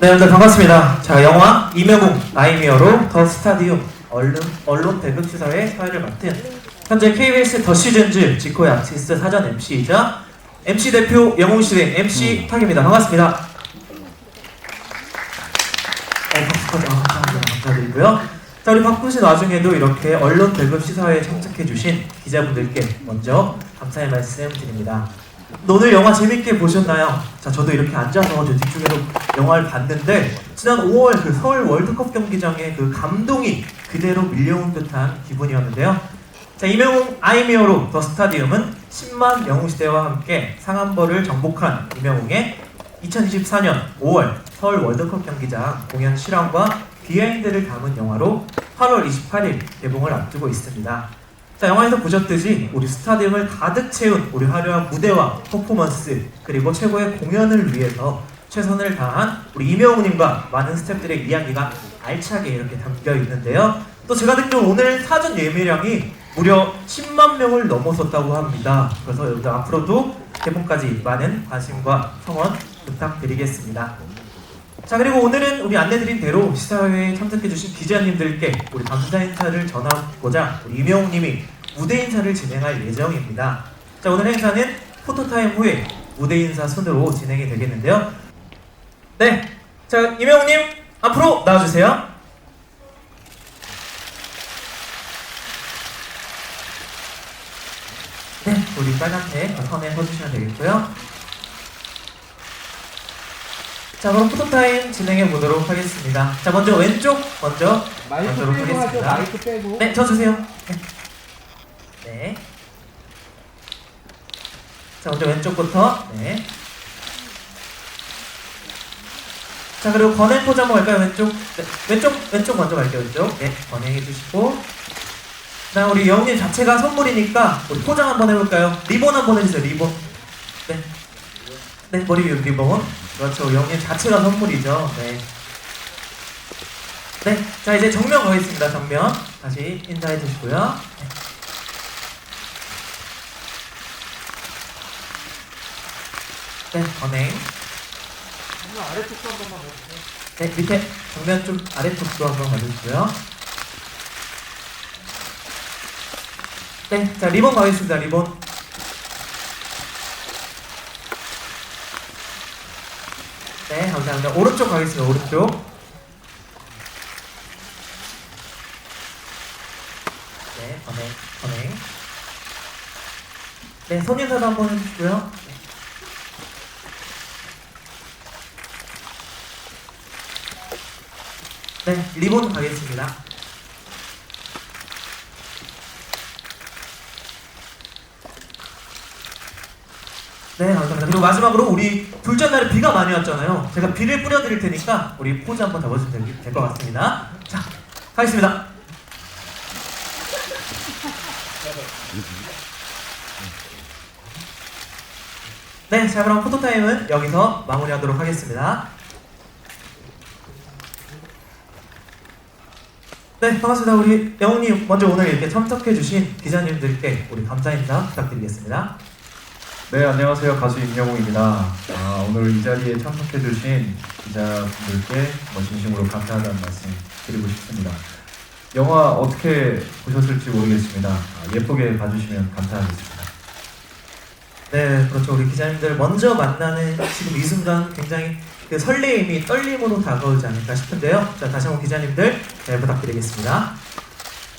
네, 여러분들 반갑습니다. 자, 영화 이명웅 나이미어로 더 스타디움 언론, 언론 배급 시사회 사회를 맡은 현재 KBS 더 시즌즈 지코의 아티스트 사전 MC이자 MC 대표 영웅 씨의 MC 탁입니다. 반갑습니다. 네, 박수 아, 감사합니다. 감사드리고요. 자, 우리 바쁘신 와중에도 이렇게 언론 배급 시사회에 참석해주신 기자분들께 먼저 감사의 말씀 드립니다. 오늘 영화 재밌게 보셨나요? 자, 저도 이렇게 앉아서 저 뒤쪽에서 영화를 봤는데 지난 5월 그 서울 월드컵 경기장의 그 감동이 그대로 밀려온 듯한 기분이었는데요. 자, 이명웅 아이미어로 더 스타디움은 10만 영웅시대와 함께 상한벌을 정복한 이명웅의 2024년 5월 서울 월드컵 경기장 공연 실황과 비하인드를 담은 영화로 8월 28일 개봉을 앞두고 있습니다. 자, 영화에서 보셨듯이 우리 스타디움을 가득 채운 우리 화려한 무대와 퍼포먼스 그리고 최고의 공연을 위해서 최선을 다한 우리 이명웅님과 많은 스태프들의 이야기가 알차게 이렇게 담겨 있는데요. 또 제가 듣기로 오늘 사전 예매량이 무려 10만 명을 넘어섰다고 합니다. 그래서 여러분들 앞으로도 개봉까지 많은 관심과 성원 부탁드리겠습니다. 자 그리고 오늘은 우리 안내드린 대로 시사회에 참석해주신 기자님들께 우리 감사 인사를 전하고자 우리 이명웅님이 무대 인사를 진행할 예정입니다. 자 오늘 행사는 포토타임 후에 무대 인사 순으로 진행이 되겠는데요. 네, 자 이명웅님 앞으로 나와주세요. 네, 우리 빨간색 선에 서주시면 되겠고요. 자 그럼 포토타임 진행해 보도록 하겠습니다. 자 먼저 왼쪽 먼저 마이크 빼고 하죠. 하겠습니다. 마이크 빼고. 네, 쳐주세요. 네. 네. 자, 먼저 왼쪽부터. 네. 자, 그리고 건행 포즈 한번 갈까요? 왼쪽. 네. 왼쪽, 왼쪽 먼저 갈게요. 왼쪽. 네, 건행해 주시고. 자, 우리 영님 자체가 선물이니까 우리 포장 한번 해볼까요? 리본 한번 해주세요. 리본. 네. 네, 머리 위로 리본. 그렇죠. 영님 자체가 선물이죠. 네. 네, 자 이제 정면 가겠습니다. 정면 다시 인사해 주시고요. 네, 건행. 한번 아래쪽도 한 번만 해주세요. 네, 밑에 정면 좀 아래쪽도 한번 가주시고요. 네, 자 리본 가겠습니다. 리본. 네, 감사합니다. 오른쪽 가겠습니다. 오른쪽. 네, 건행, 건행. 네, 손 인사도 한번 해주시고요. 네, 리본 가겠습니다. 네, 감사합니다. 그리고 마지막으로 우리 둘째 날에 비가 많이 왔잖아요. 제가 비를 뿌려드릴 테니까 우리 포즈 한번 잡아주시면 될 것 같습니다. 자, 가겠습니다. 네, 자 그럼 포토타임은 여기서 마무리하도록 하겠습니다. 네, 반갑습니다. 우리 영웅님 먼저 오늘 이렇게 참석해주신 기자님들께 우리 감사 인사 부탁드리겠습니다. 네, 안녕하세요. 가수 임영웅입니다. 아, 오늘 이 자리에 참석해주신 기자분들께 뭐 진심으로 감사하다는 말씀 드리고 싶습니다. 영화 어떻게 보셨을지 모르겠습니다. 아, 예쁘게 봐주시면 감사하겠습니다. 네, 그렇죠. 우리 기자님들 먼저 만나는 지금 이 순간 굉장히 그 설레임이 떨림으로 다가오지 않을까 싶은데요. 자, 다시 한번 기자님들 잘 부탁드리겠습니다.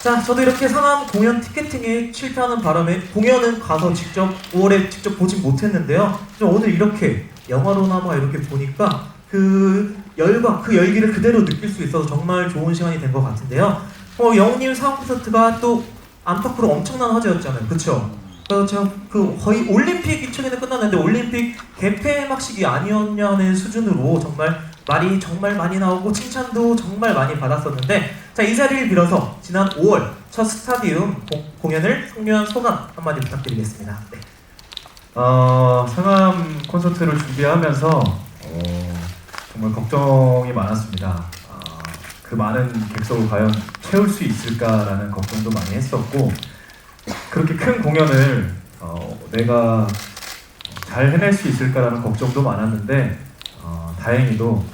자, 저도 이렇게 상암 공연 티켓팅에 실패하는 바람에 공연은 가서 직접 5월에 직접 보진 못했는데요. 좀 오늘 이렇게 영화로나마 이렇게 보니까 그 열과 그 열기를 그대로 느낄 수 있어서 정말 좋은 시간이 된 것 같은데요. 어, 영웅님 상암 콘서트가 또 안팎으로 엄청난 화제였잖아요. 그쵸? 그래서 제가 그 거의 올림픽 최근에 끝났는데 올림픽 개폐막식이 아니었냐는 수준으로 정말 말이 정말 많이 나오고 칭찬도 정말 많이 받았었는데 자 이 자리를 빌어서 지난 5월 첫 스타디움 공, 공연을 성료한 소감 한마디 부탁드리겠습니다. 네. 어, 상암 콘서트를 준비하면서 어, 정말 걱정이 많았습니다. 아, 그 많은 객석을 과연 채울 수 있을까라는 걱정도 많이 했었고 그렇게 큰 공연을 어, 내가 잘 해낼 수 있을까라는 걱정도 많았는데 어, 다행히도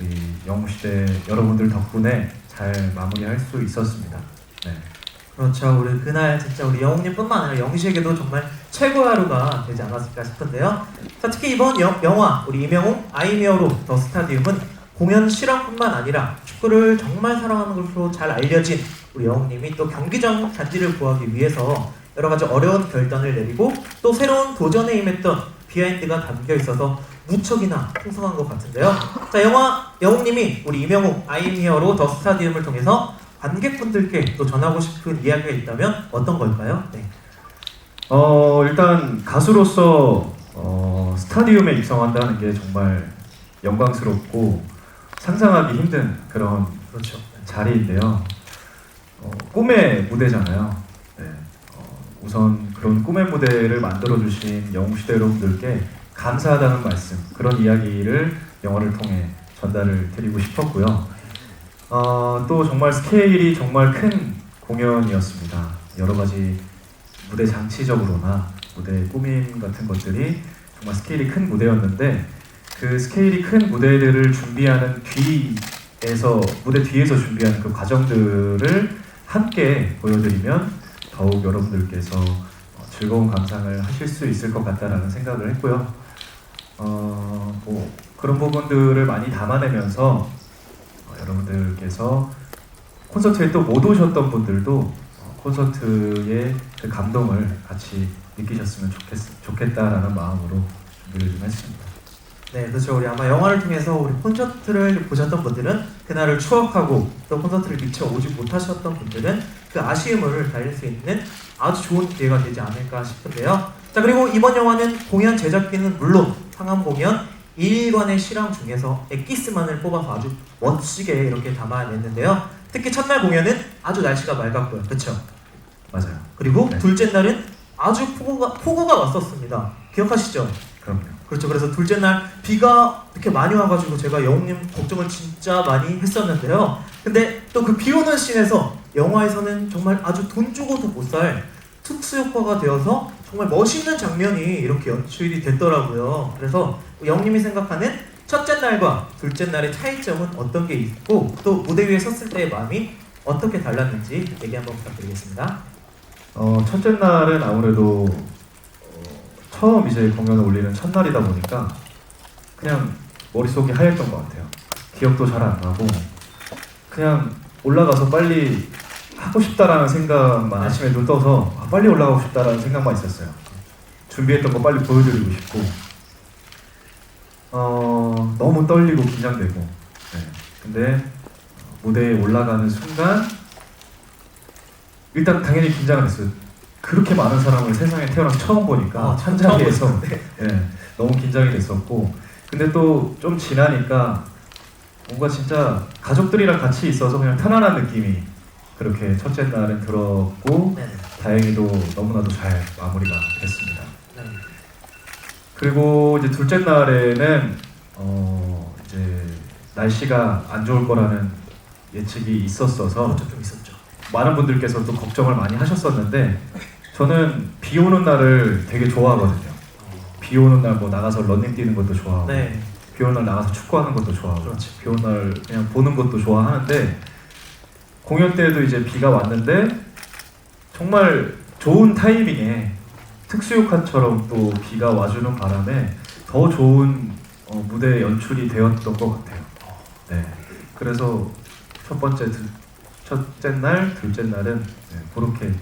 우리 영웅시대 여러분들 덕분에 잘 마무리할 수 있었습니다. 네. 그렇죠. 우리 그날 진짜 우리 영웅님뿐만 아니라 영시에게도 정말 최고의 하루가 되지 않았을까 싶은데요. 자, 특히 이번 영, 영화 우리 이명웅 아이미어로 더 스타디움은 공연 실황뿐만 아니라 축구를 정말 사랑하는 것으로 잘 알려진 우리 영웅님이 또 경기장 잔디를 구하기 위해서 여러 가지 어려운 결단을 내리고 또 새로운 도전에 임했던 비하인드가 담겨 있어서 무척이나 풍성한 것 같은데요. 자, 영화 영웅님이 우리 이명웅 아이미어로 더 스타디움을 통해서 관객분들께 또 전하고 싶은 이야기가 있다면 어떤 걸까요? 네. 어 일단 가수로서 어, 스타디움에 입성한다는 게 정말 영광스럽고 상상하기 힘든 그런 그렇죠. 자리인데요. 어, 꿈의 무대잖아요. 우선 그런 꿈의 무대를 만들어 주신 영웅시대 여러분들께 감사하다는 말씀 그런 이야기를 영화를 통해 전달을 드리고 싶었고요. 어, 또 정말 스케일이 정말 큰 공연이었습니다. 여러 가지 무대 장치적으로나 무대 꾸밈 같은 것들이 정말 스케일이 큰 무대였는데 그 스케일이 큰 무대들을 준비하는 뒤에서 무대 뒤에서 준비하는 그 과정들을 함께 보여드리면 더욱 여러분들께서 어, 즐거운 감상을 하실 수 있을 것 같다라는 생각을 했고요. 어, 뭐 그런 부분들을 많이 담아내면서 어, 여러분들께서 콘서트에 또 못 오셨던 분들도 어, 콘서트의 그 감동을 같이 느끼셨으면 좋겠, 좋겠다라는 마음으로 준비를 좀 했습니다. 네, 그렇죠. 우리 아마 영화를 통해서 우리 콘서트를 보셨던 분들은 그날을 추억하고 또 콘서트를 미처 오지 못하셨던 분들은 그 아쉬움을 달랠 수 있는 아주 좋은 기회가 되지 않을까 싶은데요. 자, 그리고 이번 영화는 공연 제작비는 물론 상암 공연 1일관의 실황 중에서 엑기스만을 뽑아서 아주 멋지게 이렇게 담아냈는데요. 특히 첫날 공연은 아주 날씨가 맑았고요. 그렇죠? 맞아요. 그리고 네. 둘째 날은 아주 폭우가, 폭우가 왔었습니다. 기억하시죠? 그럼요. 그렇죠. 그래서 둘째 날 비가 이렇게 많이 와가지고 제가 영웅님 걱정을 진짜 많이 했었는데요. 근데 또 그 비 오는 씬에서 영화에서는 정말 아주 돈 주고도 못 살 특수 효과가 되어서 정말 멋있는 장면이 이렇게 연출이 됐더라고요. 그래서 영님이 생각하는 첫째 날과 둘째 날의 차이점은 어떤 게 있고 또 무대 위에 섰을 때의 마음이 어떻게 달랐는지 얘기 한번 부탁드리겠습니다. 어, 첫째 날은 아무래도 어, 처음 이제 공연을 올리는 첫날이다 보니까 그냥 머릿속이 하였던 것 같아요. 기억도 잘 안 나고 그냥 올라가서 빨리 하고 싶다라는 생각만 아침에 눈 떠서 아, 빨리 올라가고 싶다라는 생각만 있었어요. 준비했던 거 빨리 보여드리고 싶고 어, 너무 떨리고 긴장되고 네. 근데 무대에 올라가는 순간 일단 당연히 긴장을 했어요. 그렇게 많은 사람을 세상에 태어나서 처음 보니까 아, 한 처음 자리에서 보셨는데. 예, 너무 긴장이 됐었고 근데 또 좀 지나니까 뭔가 진짜 가족들이랑 같이 있어서 그냥 편안한 느낌이 그렇게 첫째 날은 들었고 네. 다행히도 너무나도 잘 마무리가 됐습니다. 네. 그리고 이제 둘째 날에는 어 이제 날씨가 안 좋을 거라는 예측이 있었어서. 좀 있었죠. 많은 분들께서 또 걱정을 많이 하셨었는데 저는 비 오는 날을 되게 좋아하거든요. 비 오는 날 뭐 나가서 런닝 뛰는 것도 좋아하고 네. 비 오는 날 나가서 축구하는 것도 좋아하고 그렇지. 비 오는 날 그냥 보는 것도 좋아하는데 공연 때도 이제 비가 왔는데 정말 좋은 타이밍에 특수효과처럼 또 비가 와주는 바람에 더 좋은 어, 무대 연출이 되었던 것 같아요. 네. 그래서 첫 번째, 두- 첫째 날, 둘째 날은 네, 그렇게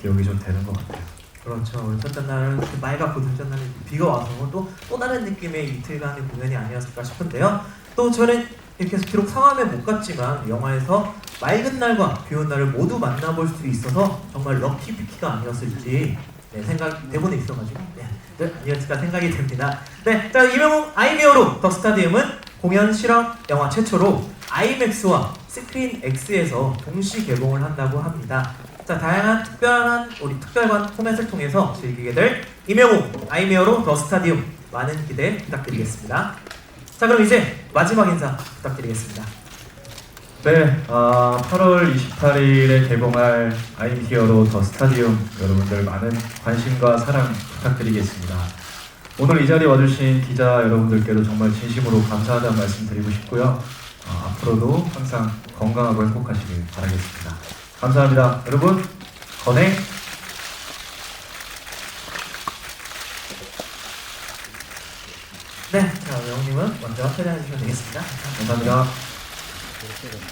기억이 좀 되는 것 같아요. 그렇죠. 첫째 날은 이렇게 맑았고 둘째 날은 비가 와서 또, 또 다른 느낌의 이틀간의 공연이 아니었을까 싶은데요. 또 저는 이렇게 비록 상암에 못 갔지만 영화에서 맑은 날과 비 온 날을 모두 만나볼 수 있어서 정말 럭키 비키가 아니었을지 네, 생각 대본에 있어가지고 네, 네, 아니었을까 생각이 됩니다. 네, 자 이명웅 아이미어로 더 스타디움은 공연 실황 영화 최초로 아이맥스와 스크린 X에서 동시 개봉을 한다고 합니다. 자, 다양한 특별한 우리 특별관 포맷을 통해서 즐기게 될 이명웅 아이미어로 더 스타디움 많은 기대 부탁드리겠습니다. 자, 그럼 이제 마지막 인사 부탁드리겠습니다. 네, 아, 8월 28일에 개봉할 아임 히어로 더 스타디움 여러분들 많은 관심과 사랑 부탁드리겠습니다. 오늘 이 자리에 와주신 기자 여러분들께도 정말 진심으로 감사하다는 말씀 드리고 싶고요. 어, 앞으로도 항상 건강하고 행복하시길 바라겠습니다. 감사합니다. 여러분, 건행! 네, 자, 영웅님은 먼저 퇴장해 주시면 되겠습니다. 감사합니다. 그렇게 된다.